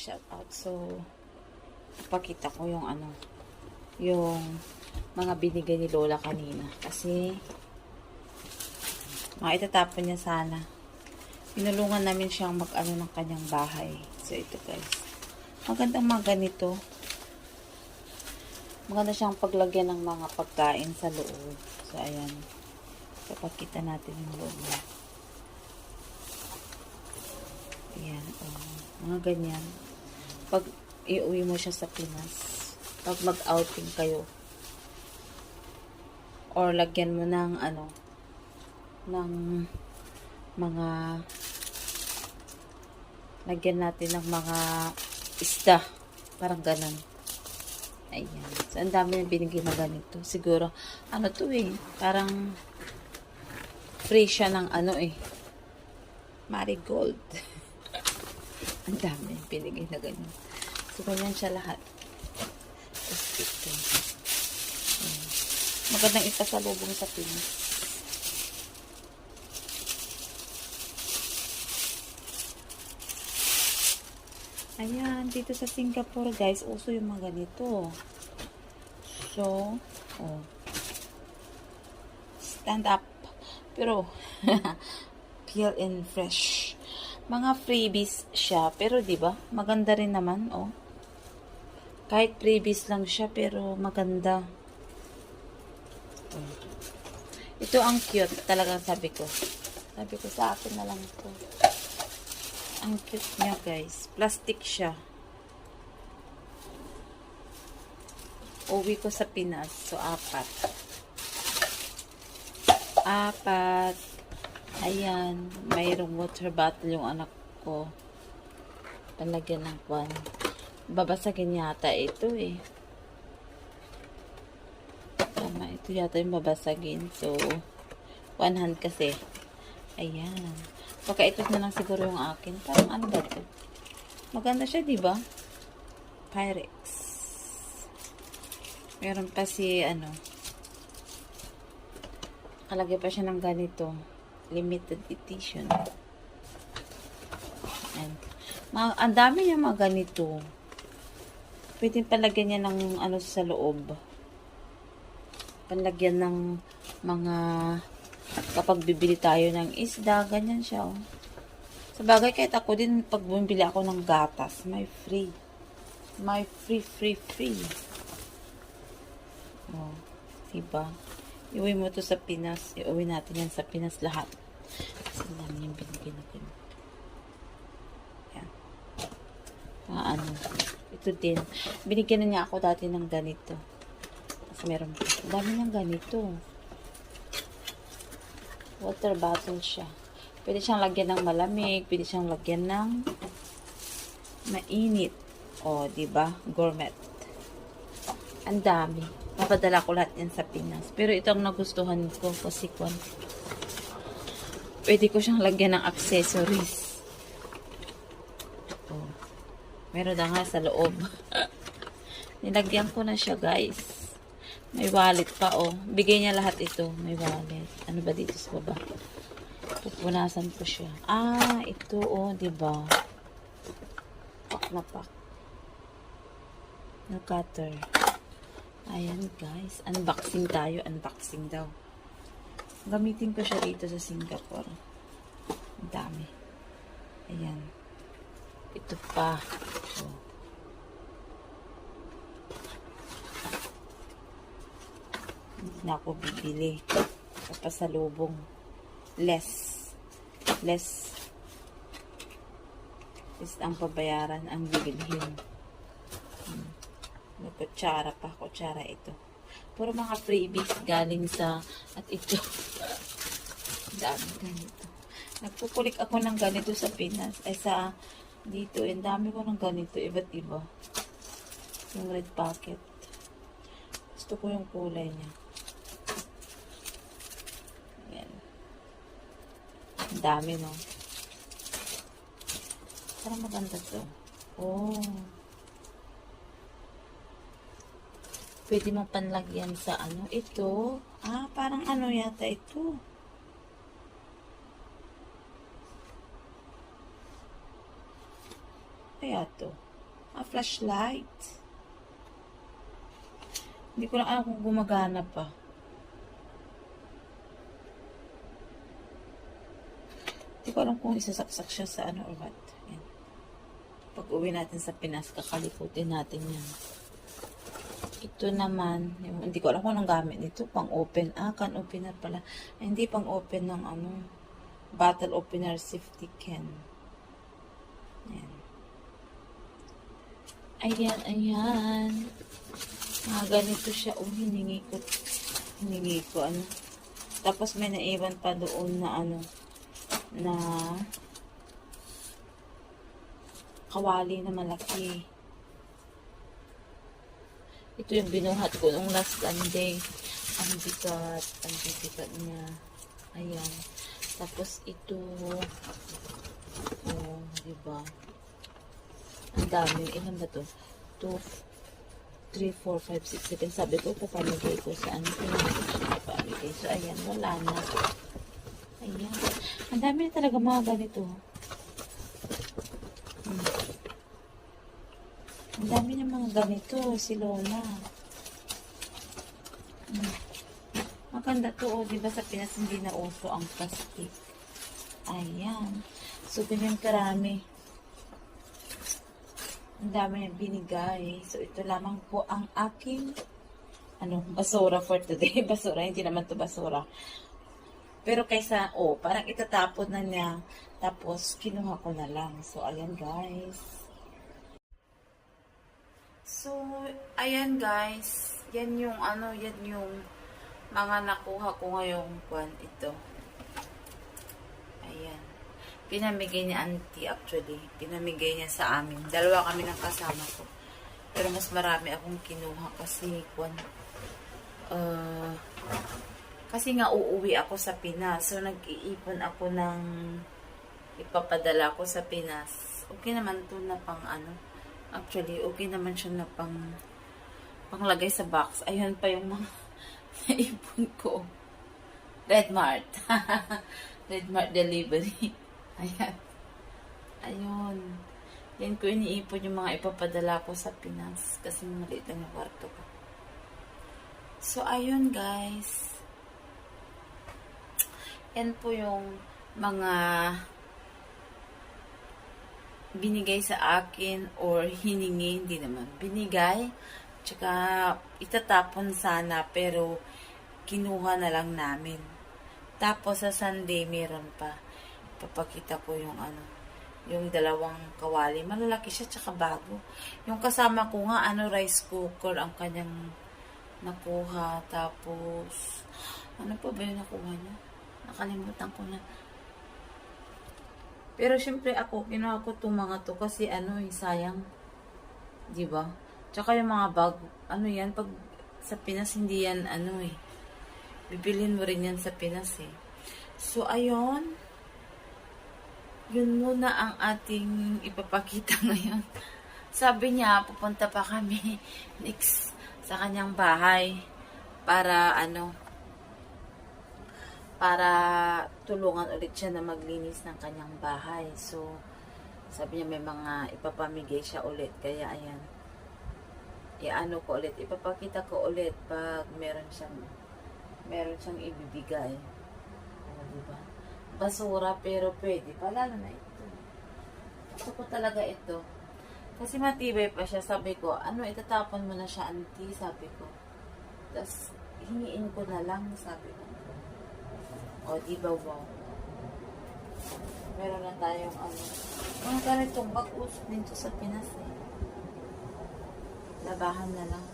shout out. So, pakita ko yung ano, yung mga binigay ni Lola kanina. Kasi, mga itatapon niya sana. Pinulungan namin siyang mag-ano ng kanyang bahay. So, ito guys. Magandang mga ganito. Maganda siyang paglagyan ng mga pagkain sa loob. So, ayan. So, pakita natin yung loob niya. Ayan, oh. Mga ganyan. Pag iuwi mo siya sa Pinas, pag mag-outing kayo, or lagyan mo ng ano, ng mga lagyan natin ng mga isda. Parang ganun. Ayan. So, ang dami na binigay na ganito. Siguro, ano to eh, parang free siya ng ano eh, marigold. ang dami binigay na ganyan. So, ganyan siya lahat. Tapos ito. Ayan. Magandang ipasalubong sa Pinas. Ayan, dito sa Singapore, guys, uso yung mga ganito. So, oh. Stand up. Pero, peel and fresh. Mga freebies siya, pero 'di ba? Maganda rin naman, oh. Kahit freebies lang siya, pero maganda. Ito ang cute, talagang sabi ko. Sabi ko sa akin na lang to. Ang cute niya, guys. Plastic siya. Uwi ko sa Pinas. So, apat. Apat. Ayan. Mayroong water bottle yung anak ko. Palagyan ng kwan. Babasagin yata ito eh. Tama, ito yata yung babasagin. So, one hand kasi. Ayan. Baka ito na lang siguro yung akin. Parang ano ba ito? Maganda siya, di ba? Pyrex. Meron pa si, ano, kalagay pa siya ng ganito. Limited edition. And, mga, ang dami niya mga ganito. Pwede palagyan niya ng ano sa loob. Palagyan ng mga kapag bibili tayo ng isda, ganyan siya, oh. Sa bagay, kahit ako din, pag bumibili ako ng gatas, may free. May free, free, free. Oh, diba? Iuwi mo to sa Pinas. Iuwi natin yan sa Pinas lahat. Kasi dami yung binigay na ganun. Yan. Ah, ano. Ito din. Binigyan na niya ako dati ng ganito. Kasi meron pa. Dami ng ganito. Water bottle siya. Pwede siyang lagyan ng malamig. Pwede siyang lagyan ng mainit. O, di ba? Gourmet. Ang dami. Papadala ko lahat yan sa Pinas. Pero ito ang nagustuhan ko kasi kwan. Pwede ko siyang lagyan ng accessories. Oh. Meron na nga sa loob. Nilagyan ko na siya, guys. May wallet pa, oh. Bigay niya lahat ito. May wallet. Ano ba dito sa baba? Pupunasan ko siya. Ah, ito, oh, di ba? Pak na pak. Na cutter. Ayan, guys. Unboxing tayo. Unboxing daw. Gamitin ko siya dito sa Singapore. Ang dami. Ayan. Ito pa. Oh. Hindi na ako bibili. Papasalubong. Less. Less. Is ang pabayaran ang bibilhin. Hmm. May kutsara pa. Kutsara ito. Puro mga freebies galing sa at ito. Dami ganito. Nagpupulik ako ng ganito sa Pinas. Ay sa dito. Ang dami ko ng ganito. Iba't iba. Yung red packet. Gusto ko yung kulay niya. Yan. Ang dami, no? Parang maganda to. Oh. Pwede mo panlagyan sa ano. Ito. Ah, parang ano yata ito. Kaya to. Ah, flashlight. Hindi ko lang alam kung gumagana pa. Hindi ko alam kung isasaksak siya sa ano or what. Pag uwi natin sa Pinas, kakaliputin natin yan. Ito naman, yung- hindi ko alam kung anong gamit nito. Pang open. Ah, can opener pala. Ay, hindi pang open ng ano. Bottle opener safety can. Yan. Ayan, ayan. Ah, ganito siya. Oh, hiningi ko. Hiningi ko, ano. Tapos may naiwan pa doon na ano, na kawali na malaki. Ito yung binuhat ko nung last Sunday. Ang bigat. Ang bigat niya. Ayan. Tapos ito. Oh, di ba? Ang dami. Ilan ba to? 2, 3, 4, 5, 6, 7. Sabi ko, papamigay ko sa ano. Papamigay. So, ayan. Wala na. Ayan. Ang dami na talaga mga ganito. Hmm. Ang dami ng mga ganito, si Lola. Hmm. Maganda to, oh, di ba sa Pinas hindi na uso ang plastic. Ayan. So, ganyan karami. Ang dami niyang binigay. So, ito lamang po ang aking ano, basura for today. basura, hindi naman to basura. Pero kaysa, oh, parang itatapon na niya. Tapos, kinuha ko na lang. So, ayan guys. So, ayan guys. Yan yung ano, yan yung mga nakuha ko ngayong buwan ito. Ayan. Pinamigay ni auntie actually. Pinamigay niya sa amin. Dalawa kami ng kasama ko. Pero mas marami akong kinuha kasi kwan. Uh, kasi nga uuwi ako sa Pinas. So nag-iipon ako ng ipapadala ko sa Pinas. Okay naman to na pang ano. Actually, okay naman siya na pang panglagay sa box. Ayun pa yung mga naipon ko. Red Mart. Red Mart delivery. Ayan. Ayun. Yan ko iniipon yung mga ipapadala ko sa Pinas. Kasi maliit lang yung kwarto ko. So, ayun guys. Yan po yung mga binigay sa akin or hiningi, hindi naman. Binigay, tsaka itatapon sana pero kinuha na lang namin. Tapos sa Sunday meron pa. Papakita ko yung ano, yung dalawang kawali. Malalaki siya tsaka bago. Yung kasama ko nga ano rice cooker ang kanyang nakuha. Tapos ano pa ba yung nakuha niya? Nakalimutan ko na. Pero syempre ako, kinuha ko itong mga to kasi ano eh, sayang. Di ba? Tsaka yung mga bag, ano yan, pag sa Pinas hindi yan ano eh. Bibilin mo rin yan sa Pinas eh. So, ayun. Yun muna ang ating ipapakita ngayon. Sabi niya, pupunta pa kami next sa kanyang bahay para ano, para tulungan ulit siya na maglinis ng kanyang bahay. So, sabi niya may mga ipapamigay siya ulit. Kaya, ayan. Iano ko ulit. Ipapakita ko ulit pag meron siyang meron siyang ibibigay. O, diba? Basura, pero pwede. Palalo na ito. Gusto ko talaga ito. Kasi matibay pa siya. Sabi ko, ano, itatapon mo na siya, auntie, sabi ko. Tapos, hingiin ko na lang, sabi ko. O, di ba, wow. Meron na tayong ano. Mga ganitong bag-usok dito sa Pinas eh. Labahan na lang.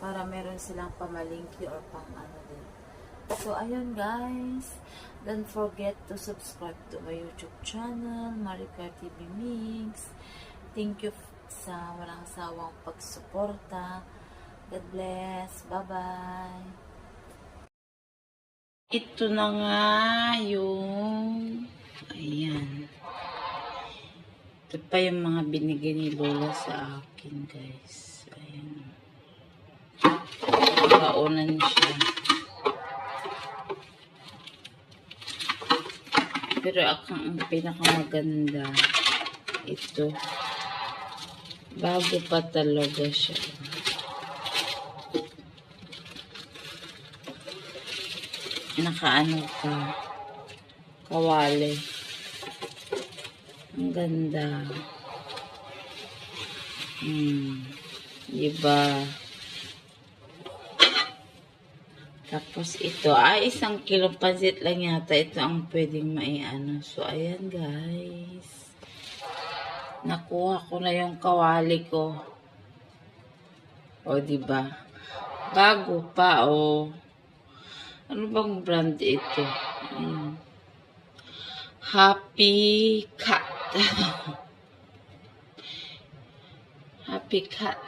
Para meron silang pamalingki or pang ano din. So, ayun guys. Don't forget to subscribe to my YouTube channel, Marika TV Mix. Thank you sa walang sawang pagsuporta. God bless. Bye-bye. Ito na nga yung ayan. Ito pa yung mga binigay ni Lola sa akin, guys. Ayan. Baunan siya. Pero ang, ang pinakamaganda, ito. Bago pa talaga siya. Nakaano ka. Kawali. Ang ganda. Hmm. Diba? Tapos ito, ay isang kilong pansit lang yata. Ito ang pwedeng maiano. So, ayan guys. Nakuha ko na yung kawali ko. O, di ba? Bago pa, o. Ano bang brand ito? Ayan. Happy Cat. Happy Cat.